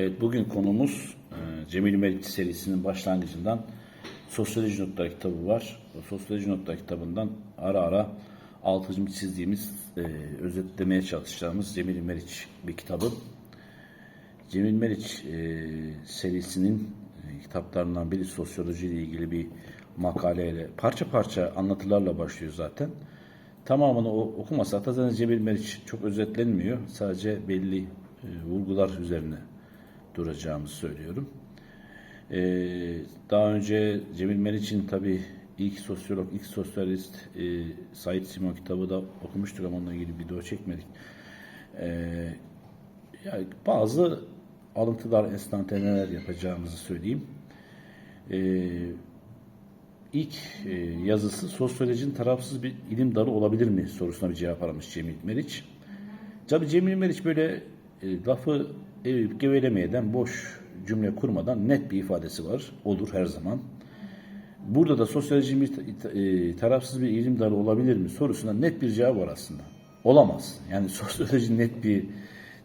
Evet, bugün konumuz e, Cemil Meriç serisinin başlangıcından Sosyoloji Notları kitabı var. O Sosyoloji Notları kitabından ara ara altını çizdiğimiz, e, özetlemeye çalışacağımız Cemil Meriç bir kitabı. Cemil Meriç e, serisinin e, kitaplarından biri sosyoloji ile ilgili bir makaleyle, parça parça anlatılarla başlıyor zaten. Tamamını okumasak da zaten Cemil Meriç çok özetlenmiyor. Sadece belli e, vurgular üzerine duracağımızı söylüyorum. E, daha önce Cemil Meriç'in tabii ilk sosyolog, ilk sosyalist e, Said Simon kitabı da okumuştuk ama onunla ilgili video çekmedik. E, yani bazı alıntılar, enstantaneler yapacağımızı söyleyeyim. Ee, ilk e, yazısı sosyolojinin tarafsız bir ilim dalı olabilir mi sorusuna bir cevap aramış Cemil Meriç. Tabi Cemil Meriç böyle e, lafı evirip gevelemeyeden boş cümle kurmadan net bir ifadesi var. Olur her zaman. Burada da ta- e, tarafsız bir ilim dalı olabilir mi sorusuna net bir cevap var aslında. Olamaz. Yani sosyoloji net bir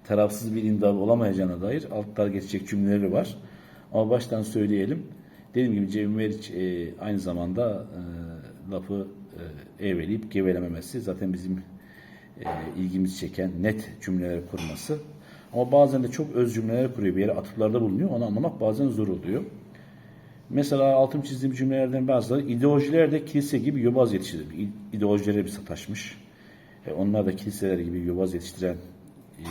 tarafsız bir ilim dalı olamayacağına dair altlar geçecek cümleleri var. Ama baştan söyleyelim. Dediğim gibi Cemil Meriç e, aynı zamanda e, lafı e, eveleyip gevelememesi zaten bizim e, ilgimizi çeken net cümleler kurması. Ama bazen de çok öz cümleler kuruyor. Bir yere atıflarda bulunuyor. Onu anlamak bazen zor oluyor. Mesela altım çizdiğim cümlelerden bazıları ideolojiler de kilise gibi yobaz yetiştirir. İdeolojilere bir sataşmış. E, onlar da kiliseler gibi yobaz yetiştiren e,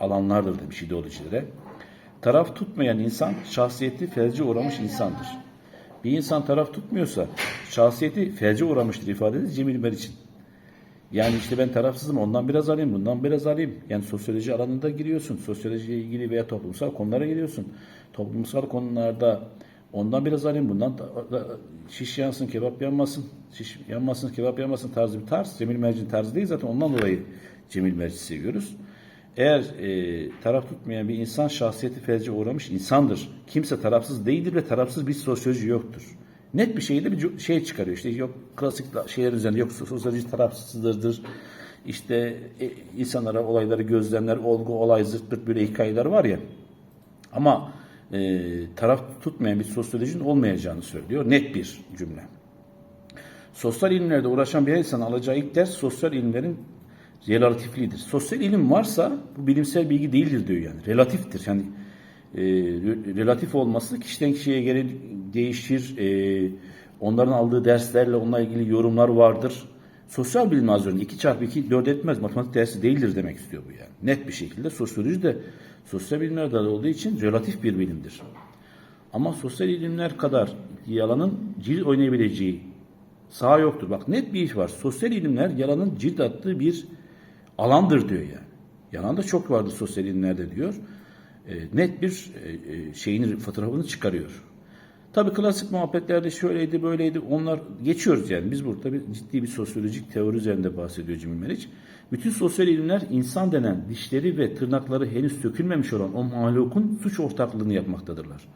alanlardır demiş ideolojilere. Taraf tutmayan insan şahsiyeti felce uğramış insandır. Bir insan taraf tutmuyorsa şahsiyeti felce uğramıştır ifadesi Cemil Meriç'in. Yani işte ben tarafsızım ondan biraz alayım bundan biraz alayım. Yani sosyoloji alanında giriyorsun. Sosyolojiyle ilgili veya toplumsal konulara giriyorsun. Toplumsal konularda ondan biraz alayım bundan da- da- şiş yansın kebap yanmasın. Şiş yanmasın kebap yanmasın tarzı bir tarz. Cemil Meriç'in tarzı değil zaten ondan dolayı Cemil Meriç'i seviyoruz. Eğer e, taraf tutmayan bir insan şahsiyeti felce uğramış insandır. Kimse tarafsız değildir ve tarafsız bir sosyoloji yoktur. Net bir şeyde bir şey çıkarıyor. İşte yok klasik la- şeyler üzerinde yok sosyoloji tarafsızdır. İşte e, insanlara olayları gözlemler, olgu, olay, zırt pırt böyle hikayeler var ya. Ama e, taraf tutmayan bir sosyolojinin olmayacağını söylüyor. Net bir cümle. Sosyal ilimlerde uğraşan bir insan alacağı ilk ders sosyal ilimlerin relatifliğidir. Sosyal ilim varsa bu bilimsel bilgi değildir diyor yani. Relatiftir. Yani e, re- relatif olması kişiden kişiye göre değişir. E, onların aldığı derslerle onunla ilgili yorumlar vardır. Sosyal bilim azöründe 2 çarpı 2 4 etmez. Matematik dersi değildir demek istiyor bu yani. Net bir şekilde sosyoloji de sosyal bilimler dalı olduğu için relatif bir bilimdir. Ama sosyal ilimler kadar yalanın cilt oynayabileceği saha yoktur. Bak net bir iş var. Sosyal ilimler yalanın cilt attığı bir alandır diyor yani. Yalan da çok vardır sosyal ilimlerde diyor. E, net bir e, e, şeyini fotoğrafını çıkarıyor. Tabii klasik muhabbetlerde şöyleydi böyleydi onlar geçiyoruz yani. Biz burada bir ciddi bir sosyolojik teori üzerinde bahsediyor Cemil Meriç. Bütün sosyal ilimler insan denen dişleri ve tırnakları henüz sökülmemiş olan o mahlukun suç ortaklığını yapmaktadırlar.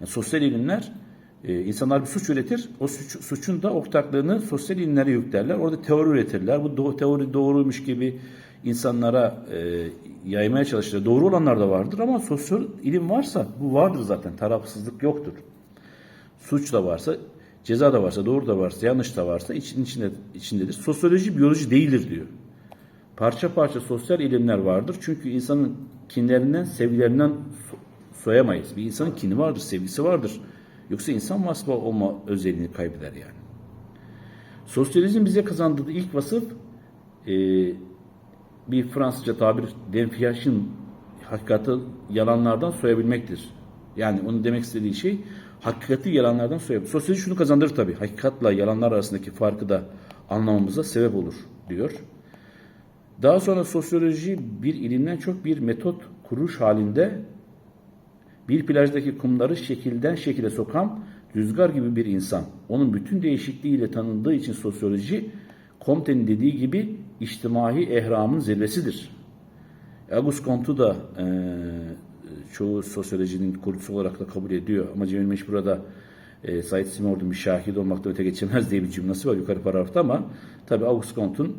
Yani sosyal ilimler insanlar bir suç üretir. O suç, suçun da ortaklığını sosyal ilimlere yüklerler. Orada teori üretirler. Bu do- teori doğruymuş gibi insanlara e, yaymaya çalışırlar. Doğru olanlar da vardır ama sosyal ilim varsa bu vardır zaten. Tarafsızlık yoktur. Suç da varsa, ceza da varsa, doğru da varsa, yanlış da varsa için içinde içindedir. Sosyoloji biyoloji değildir diyor. Parça parça sosyal ilimler vardır. Çünkü insanın kinlerinden, sevgilerinden so- soyamayız. Bir insanın kini vardır, sevgisi vardır. Yoksa insan vasfı olma özelliğini kaybeder yani. Sosyalizm bize kazandırdığı ilk vasıf e, bir Fransızca tabir denfiyajın hakikati yalanlardan soyabilmektir. Yani onun demek istediği şey hakikati yalanlardan soyabilmek. Sosyoloji şunu kazandırır tabii. Hakikatla yalanlar arasındaki farkı da anlamamıza sebep olur diyor. Daha sonra sosyoloji bir ilimden çok bir metot kuruş halinde bir plajdaki kumları şekilden şekile sokan rüzgar gibi bir insan. Onun bütün değişikliğiyle tanındığı için sosyoloji Comte'nin dediği gibi içtimai ehramın zirvesidir. Auguste Comte'u da e, çoğu sosyolojinin kurucusu olarak da kabul ediyor. Ama Cemil Meş burada e, Said Simord'un bir şahit olmaktan öte geçemez diye bir cümlesi var yukarı paragrafta ama tabi Auguste Comte'un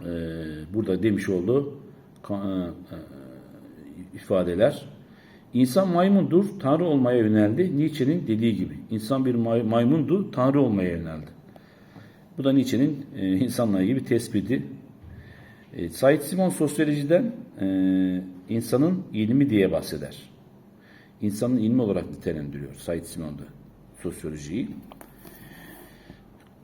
e, burada demiş olduğu e, e, ifadeler İnsan maymundur, Tanrı olmaya yöneldi. Nietzsche'nin dediği gibi. İnsan bir may- maymundu, Tanrı olmaya yöneldi. Bu da Nietzsche'nin e, insanla ilgili bir tespiti. E, Said Simon sosyolojiden e, insanın ilmi diye bahseder. İnsanın ilmi olarak nitelendiriyor Said Simon'da sosyolojiyi.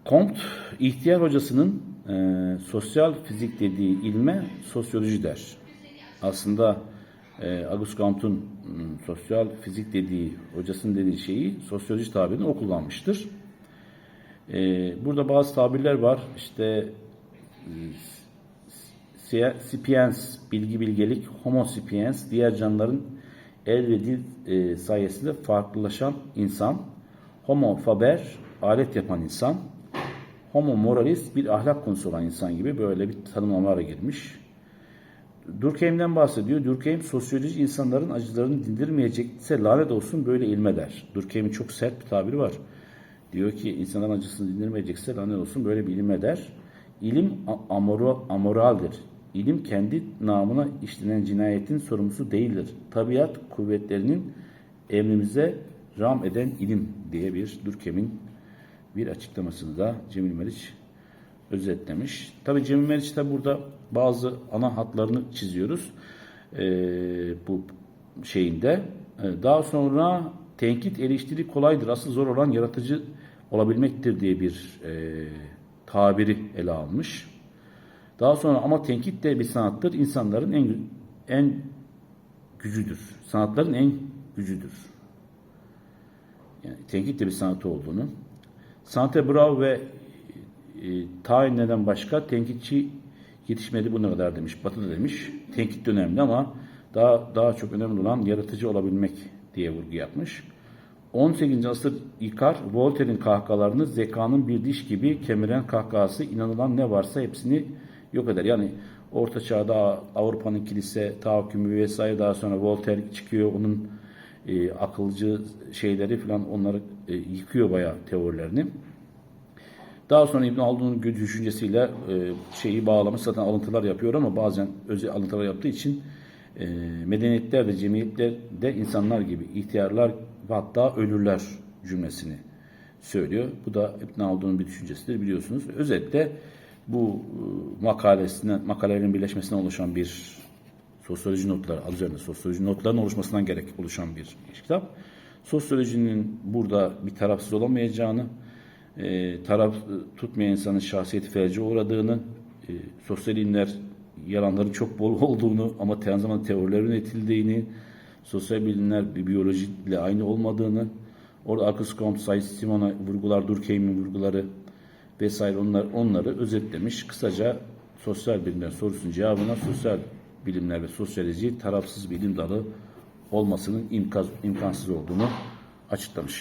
Comte, ihtiyar hocasının e, sosyal fizik dediği ilme sosyoloji der. Aslında e, Auguste Comte'un sosyal fizik dediği, hocasının dediği şeyi sosyoloji tabirini o kullanmıştır. E, burada bazı tabirler var. İşte e, sapiens, bilgi bilgelik, homo sapiens, diğer canlıların el ve dil e, sayesinde farklılaşan insan, homo faber, alet yapan insan, homo moralis, bir ahlak konusu olan insan gibi böyle bir tanımlamalara girmiş. Durkheim'den bahsediyor. Durkheim sosyoloji insanların acılarını dindirmeyecekse lanet olsun böyle ilme der. Durkheim'in çok sert bir tabiri var. Diyor ki insanların acısını dindirmeyecekse lanet olsun böyle bir ilme der. İlim amoro, amoraldir. İlim kendi namına işlenen cinayetin sorumlusu değildir. Tabiat kuvvetlerinin emrimize ram eden ilim diye bir Durkheim'in bir açıklamasını da Cemil Meriç özetlemiş. Tabi Cemil Meriç de burada bazı ana hatlarını çiziyoruz Ee, bu şeyinde. Daha sonra tenkit eleştiri kolaydır. Asıl zor olan yaratıcı olabilmektir diye bir e, tabiri ele almış. Daha sonra ama tenkit de bir sanattır. İnsanların en en gücüdür. Sanatların en gücüdür. Yani tenkit de bir sanatı olduğunu. Sante Bravo ve e, tayinlerden başka tenkitçi yetişmedi bu ne kadar demiş. Batı da demiş. Tenkit de önemli ama daha daha çok önemli olan yaratıcı olabilmek diye vurgu yapmış. 18. asır yıkar Voltaire'in kahkahalarını zekanın bir diş gibi kemiren kahkahası inanılan ne varsa hepsini yok eder. Yani Orta Çağ'da Avrupa'nın kilise tahakkümü vesaire daha sonra Voltaire çıkıyor onun e, akılcı şeyleri falan onları e, yıkıyor bayağı teorilerini. Daha sonra İbn Haldun'un düşüncesiyle e, şeyi bağlamış zaten alıntılar yapıyor ama bazen özel alıntılar yaptığı için e, medeniyetler de cemiyetler de insanlar gibi ihtiyarlar ve hatta ölürler cümlesini söylüyor. Bu da İbn Haldun'un bir düşüncesidir biliyorsunuz. Özetle bu e, makalesinden, makalelerin birleşmesinden oluşan bir sosyoloji notları, adı üzerinde sosyoloji notlarının oluşmasından gerek oluşan bir kitap. Sosyolojinin burada bir tarafsız olamayacağını, e, taraf e, tutmayan insanın şahsiyeti felce uğradığını, e, sosyal ilimler yalanların çok bol olduğunu ama aynı zamanda teoriler üretildiğini, sosyal bilimler bir biyolojiyle aynı olmadığını, orada Arcus Comte, Said Simon'a vurgular, Durkheim'in vurguları vesaire onlar, onları özetlemiş. Kısaca sosyal bilimler sorusunun cevabına sosyal bilimler ve sosyoloji tarafsız bilim dalı olmasının imkansız olduğunu açıklamış.